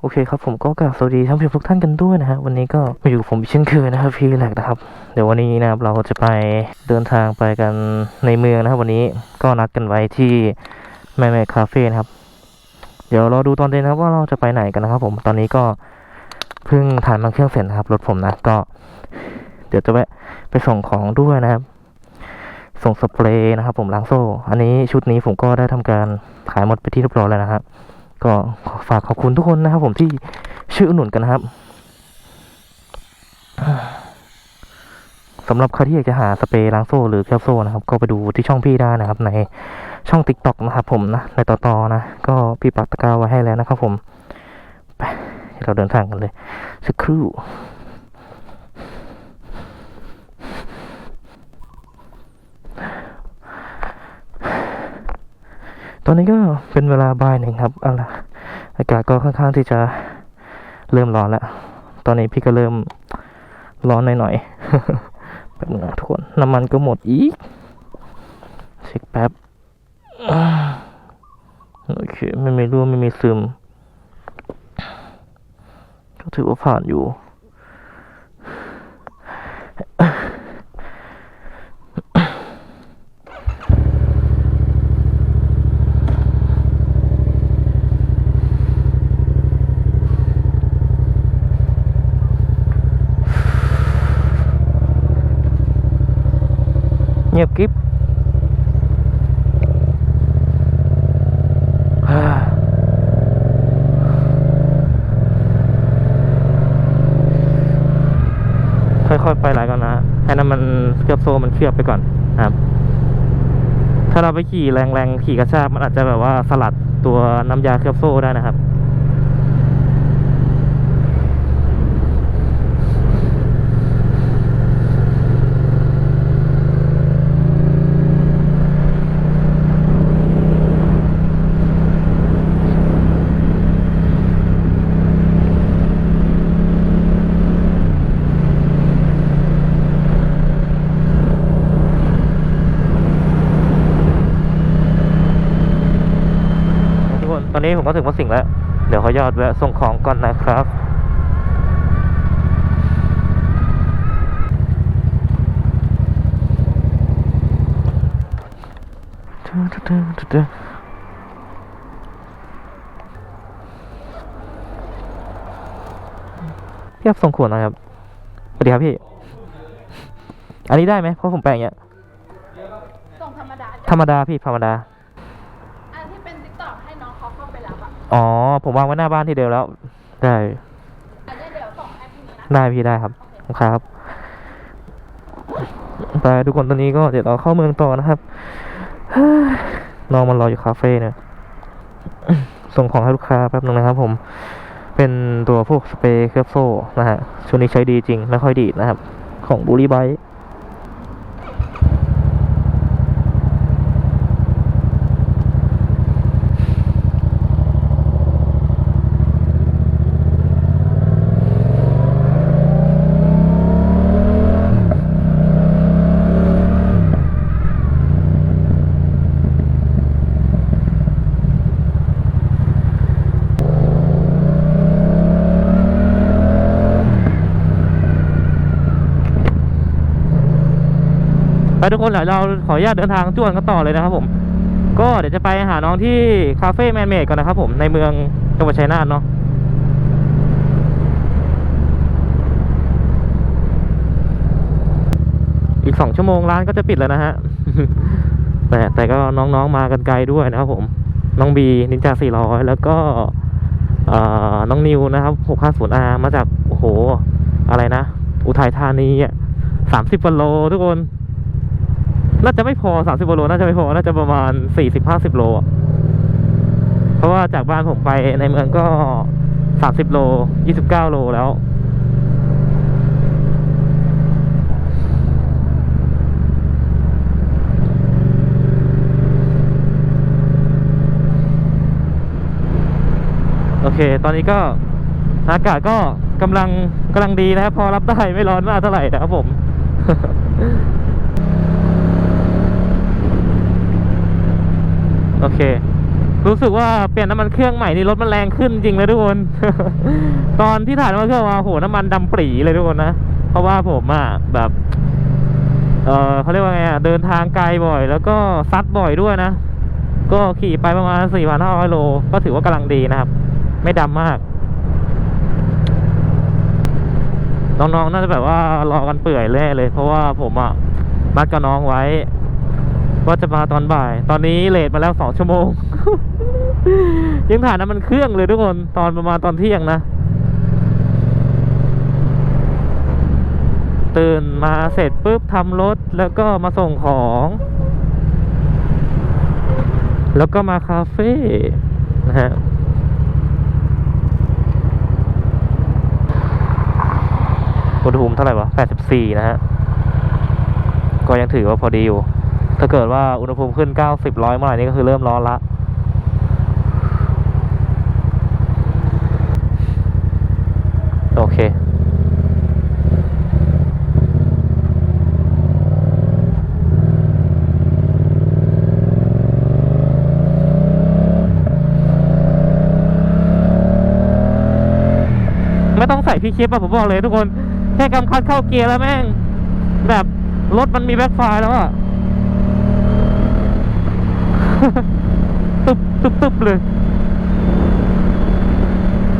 โอเคครับผมก็กราบสวัสดีท่านผู้ชมทุกท่านกันด้วยนะฮะวันนี้ก็มาอยู่ผมเช่นเคยนะครับพี่แหลกนะครับ เดี๋ยววันนี้นะครับเราจะไปเดินทางไปกันในเมืองนะครับวันนี้ก็นัดกันไว้ที่แม่แม่คาเฟ่นะครับ เดี๋ยวเราดูตอนเย็นนะครับว่าเราจะไปไหนกันนะครับผมตอนนี้ก็เพิ่งถ่ายมาเครื่องเสร็จนะครับรถผมนะก็ เดี๋ยวจะแวะไปส่งของด้วยนะครับ ส่งสเปรย์นะครับ ผมล้างโซ่ อันนี้ชุดนี้ผมก็ได้ทำการขายหมดไปที่เรียบร้อยแล้วนะครับ ก็ฝากขอบคุณทุกคนนะครับผมที่ช่วยอุดหนุนกันนะครับสำหรับใครที่อยากจะหาสเปรย์ล้างโซ่หรือแคปโซ่นะครับ ก็ไปดูที่ช่องพี่ได้นะครับ ในช่องติ๊กต็อกนะครับผมนะในต่อต่อๆนะ ก็พี่ปักตะกร้าไว้ให้แล้วนะครับผมไปเราเดินทางกันเลยสักครู่ ตอนนี้ก็เป็นเวลาบ่ายหนึ่งครับอะไรอากาศก็ค่อนข้างที่จะเริ่มร้อนแล้ว ตอนนี้พี่ก็เริ่มร้อนหน่อยๆแบบนึงทุกคนน้ำมันก็หมดอีกเช็คแป๊บโอเคไม่มีรั่วไม่มีซึมก็ถือว่าผ่านอยู่ งียบกริบค่อยๆไปไหลก่อนนะให้น้ำมันเคลือบโซ่มันเคลือบไปก่อนนะครับ ถ้าเราไปขี่แรงๆขี่กระชากมันอาจจะแบบว่าสลัดตัวน้ำยาเคลือบโซ่ได้นะครับ ทุกค นตอนนี้ผมก็ถึงวัดสิงห์แล้ว เดี๋ยวขอยอดแวะส่งของก่อนนะครับพี่ครับส่งขวดหน่อยครับสวัสดีครับพี่ อันนี้ได้ไหมเพราะผมแปลงอย่างเงี้ย ส่งธรรมดา ธรรมดาพี่ธรรมดา อ๋อ ผมวางไว้หน้าบ้านที่เดิมแล้ว ได้อันนี้เดี๋ยวส่งให้พี่ได้พี่ได้ครับครับไปทุกคนตอนนี้ก็เดี๋ยวเราเข้าเมืองต่อนะครับน้องมันรออยู่คาเฟ่เนี่ยส่งของให้ลูกค้าแป๊บนึงนะครับ ผม เป็นตัวพวกสเปรย์เคลือบโซ่นะฮะช่วงนี้ใช้ดีจริง ไม่ค่อยดีดนะครับ ของบูรี่ไบท์ ไปทุกคนเดี๋ยวเราขออนุญาตเดินทางจ้วนกันต่อเลยนะครับผม ก็เดี๋ยวจะไปหาน้องที่คาเฟ่แมนเมดก่อนนะครับผมในเมืองจังหวัดชัยนาทเนาะอีกสองชั่วโมงร้านก็จะปิดแล้วนะฮะ แต่แต่ก็น้องๆมากันไกลด้วยนะครับผม น้องบีนินจาสี่ร้อยแล้วก็น้องนิวนะครับหกห้าศูนย์อามาจาก โอ้โห อะไรนะ อุทัยธานีอะสามสิบกิโลทุกคน น่าจะไม่พอสามสิบโลน่าจะไม่พอ น่าจะประมาณสี่สิบห้าสิบโลเพราะว่าจากบ้านผมไปในเมืองก็สามสิบโลยี่สิบเก้าโลแล้ว โอเค ตอนนี้ก็อากาศก็กำลังกำลังดีนะครับ พอรับได้ไม่ร้อนมากเท่าไหร่นะครับผม โอเค รู้สึกว่าเปลี่ยนน้ำมันเครื่องใหม่นี่รถมันแรงขึ้นจริงเลยทุกคน ตอนที่ถ่ายน้ำมันเครื่องมาโหน้ำมันดำปรีเลยทุกคนนะ เพราะว่าผมอะแบบ เออเขาเรียกว่าไงอะเดินทางไกลบ่อย แล้วก็ซัดบ่อยด้วยนะ ก็ขี่ไปประมาณ4,500โล ก็ถือว่ากำลังดีนะครับ ไม่ดำมาก น้องๆน่าจะแบบว่ารอกันเปื่อยเลยเลย เพราะว่าผมอะนัดกับน้องไว้ ว่าจะมาตอนบ่าย ตอนนี้เลทมาแล้วสองชั่วโมง ยังถ่ายน้ำมันเครื่องเลยทุกคนตอนประมาณตอนเที่ยงนะ ตื่นมาเสร็จปุ๊บทำรถแล้วก็มาส่งของ แล้วก็มาคาเฟ่นะฮะอุณหภูมิเท่าไหร่วะ 84 นะฮะ ก็ยังถือว่าพอดีอยู่ ถ้าเกิดว่าอุณหภูมิขึ้น 90ร้อยเมื่อไหร่นี่ก็คือเริ่มร้อนละโอเค ไม่ต้องใส่พี่คลิปอะผมบอกเลยทุกคน แค่กำคัดเข้าเกียร์แล้วแม่ง แบบ รถมันมีแบ็คไฟแล้วอะ ตึบตึบตึบเลย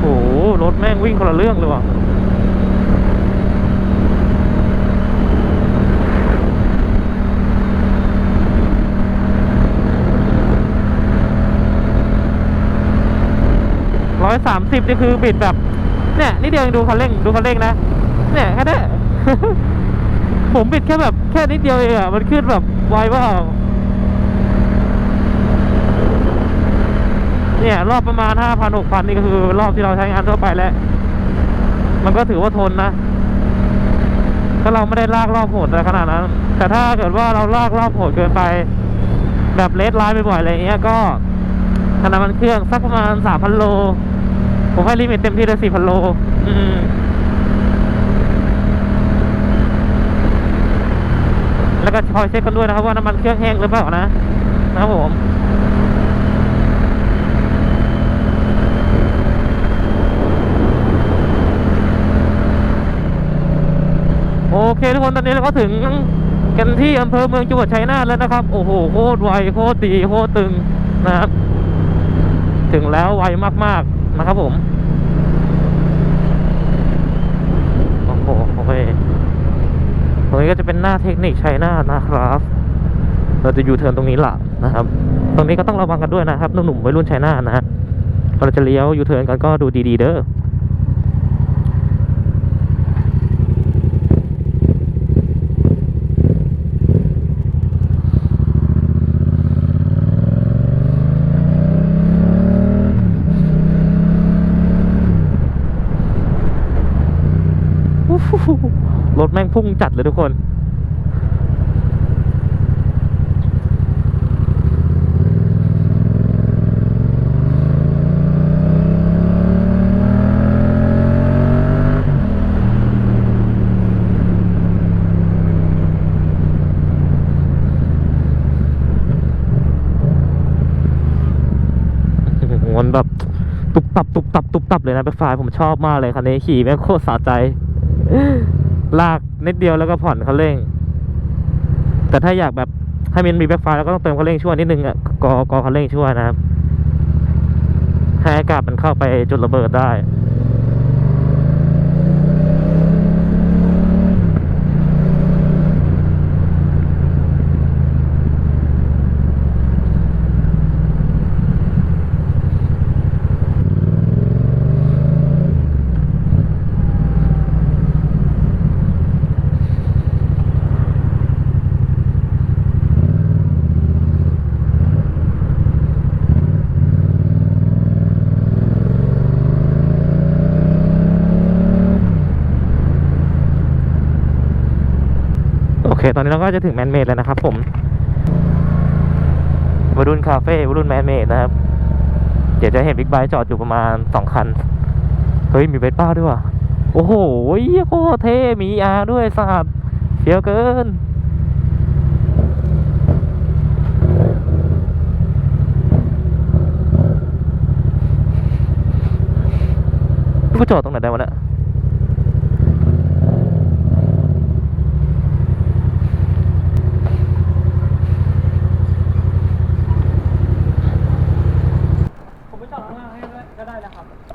โอ้โหรถแม่งวิ่งคนละเรื่องเลยว่ะร้อยสามสิบนี่คือบิดแบบ เนี่ยนี่เดียวเองดูคันเร่งดูคันเร่งนะ เนี่ยแค่นี้ผมบิดแค่แบบแค่นิดเดียวเองอะมันขึ้นแบบไวมาก เนี่ยรอบประมาณห้าพันหกพันนี่ก็คือ รอบที่เราใช้งานทั่วไปแล้ว มันก็ถือว่าทนนะถ้าเราไม่ได้ลากรอบโหดอะไรขนาดนั้น แต่ถ้าเกิดว่าเราลากรอบโหดเกินไป แบบเลสไลน์บ่อยๆอะไรเงี้ยก็ขนาดมันเครื่องสักประมาณสามพันโล ผมให้ลิมิตเต็มที่เลยสี่พันโล อืมแล้วก็คอยเช็คกันด้วยนะครับว่าน้ำมันเครื่องแห้งหรือเปล่านะนะครับผม โอเคนตอนนี้เราก็ถึงกันที่อำเภอเมืองจังหวัดชัยนาทแล้วนะครับ โอ้โหโคตรไวโคตรดีโคตรตึงนะครับ ถึงแล้วไวมากๆนะครับผมโอ้โหโอเคตรงนี้ก็จะเป็นหน้าเทคนิคชัยนาทนะครับ เราจะยูเทิร์นตรงนี้หละนะครับ ตรงนี้ก็ต้องระวังกันด้วยนะครับหนุ่มๆวัยรุ่นชัยนาทนะฮะเราจะเลี้ยวยูเทิร์นกันก็ดูดีๆเด้อ รถแม่งพุ่งจัดเลยทุกคนมันแบบตุบตับตุบตับตุบตับเลยนะเป็นไฟผมชอบมากเลยคันนี้ขี่แม่งโคตรสะใจ ลากนิดเดียวแล้วก็ผ่อนคันเร่ง แต่ถ้าอยากแบบให้มันมีแบ็คไฟล์แล้วก็ต้องเติมคันเร่งช่วยนิดนึงอะกอกอคันเร่งช่วยนะครับ ให้อากาศมันเข้าไปจุดระเบิดได้ ตอนนี้เราก็จะถึงแมนเมดแล้วนะครับผมวรุ่นคาเฟ่วรุ่นแมนเมดนะครับ เดี๋ยวจะเห็นบิ๊กไบค์จอดอยู่ประมาณสองคัน เฮ้ย มีเวสป้าด้วยว่ะ โอ้โหโคตรเทมีอาด้วยสะอาดเฟี้ยวเกินกูจอดตรงไหนได้วะเนี่ย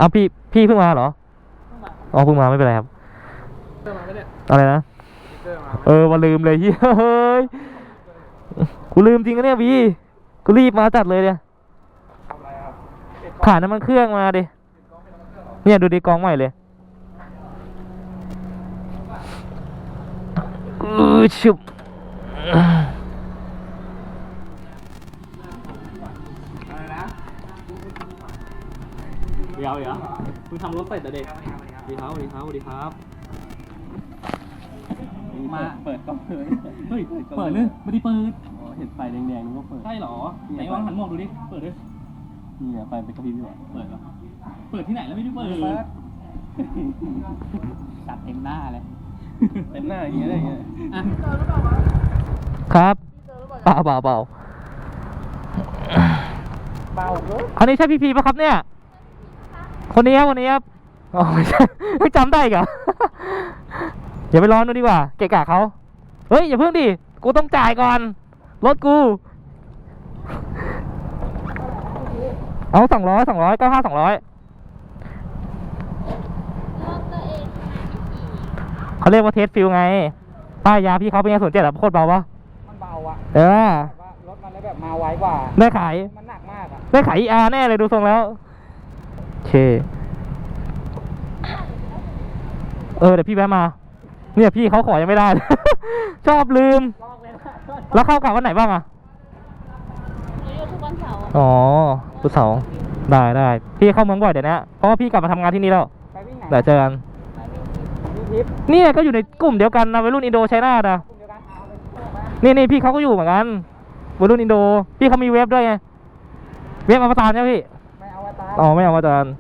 อาพี่พี่เพิ่งมาเหรอต้องมาอ๋อเพิ่งมาไม่เป็นไรครับเดินมาไม่ได้อะไรนะเดินมาเออมาลืมเลยเฮ้ยเฮ้ยกูลืมจริงนะเนี่ยพี่กูรีบมาจัดเลยเนี่ยทำอะไรครับผ่านน้ำมันเครื่องมาดิเนี่ยดูดิกองใหม่เลยอือชุบ ดี๋ยวเดี๋ยวเพิ่งทำรถเสร็จแต่เด็กสวัสดีครับสวัสดีครับสวัสดีครับ มา เปิดกล้องเลยเฮ้ย เปิดเลยไม่ได้เปิดอ๋อเห็นไฟแดงๆนึกว่าเปิด ใช่เหรอ ไหนลองหันมองดูดิ เปิดดินี่ไงไฟเป็นกระพริบอยู่อะเปิดเหรอเปิดที่ไหนแล้วไม่ได้เปิดจัดเต็มหน้าเลยเต็มหน้าอย่างเงี้ยอะไรอย่างเงี้ยอะเจอหรือเปล่าวะครับเจอหรือเปล่าเปล่าเปล่าเปล่าเบาเลยอันนี้ใช่พี่พีปะครับเนี่ย คนนี้ครับคนนี้ครับอ๋อไม่ใช่ไม่จำได้อีกเหรออย่าไปร้อนดูดีกว่า เกะกะเขาเฮ้ยอย่าเพิ่งดิกูต้องจ่ายก่อนรถกูเอาสองร้อยสองร้อยเก้าห้าสองร้อยเขาเรียกว่าเทสฟิลไงป้ายยาพี่เขาเป็นไงส่วนเจ็ดอะโคตรเบาปะมันเบาอะเออว่ารถมันเลยแบบมาไวกว่าได้ขายมันหนักมากอะได้ขาย ER แน่เลยดูทรงแล้วโอ เค เออเดี๋ยวพี่แวะมา เนี่ยพี่เขาขอยังไม่ได้ ชอบลืมลอกเลยนะแล้วเข้ากลับวันไหนบ้างอะหนูอยู่ทุกวันเสาร์อะอ๋อพุธเสาร์ได้ได้พี่เข้าเมืองบ่อยเดี๋ยวนี้เพราะว่าพี่กลับมาทำงานที่นี่แล้วไปวิ่งไหนเดี๋ยวเจอกันมีทิปเนี่ยก็อยู่ในกลุ่มเดียวกันนะวัยรุ่นอินโดไชน่านะกลุ่มเดียวกันเอาไปนี่นี่พี่เขาก็อยู่เหมือนกันวัยรุ่นอินโด พี่เขามีเว็บด้วยไง เว็บอวตารใช่ไหมพี่ไม่ เอาไว้ตายอ๋อไม่เอาอาจารย์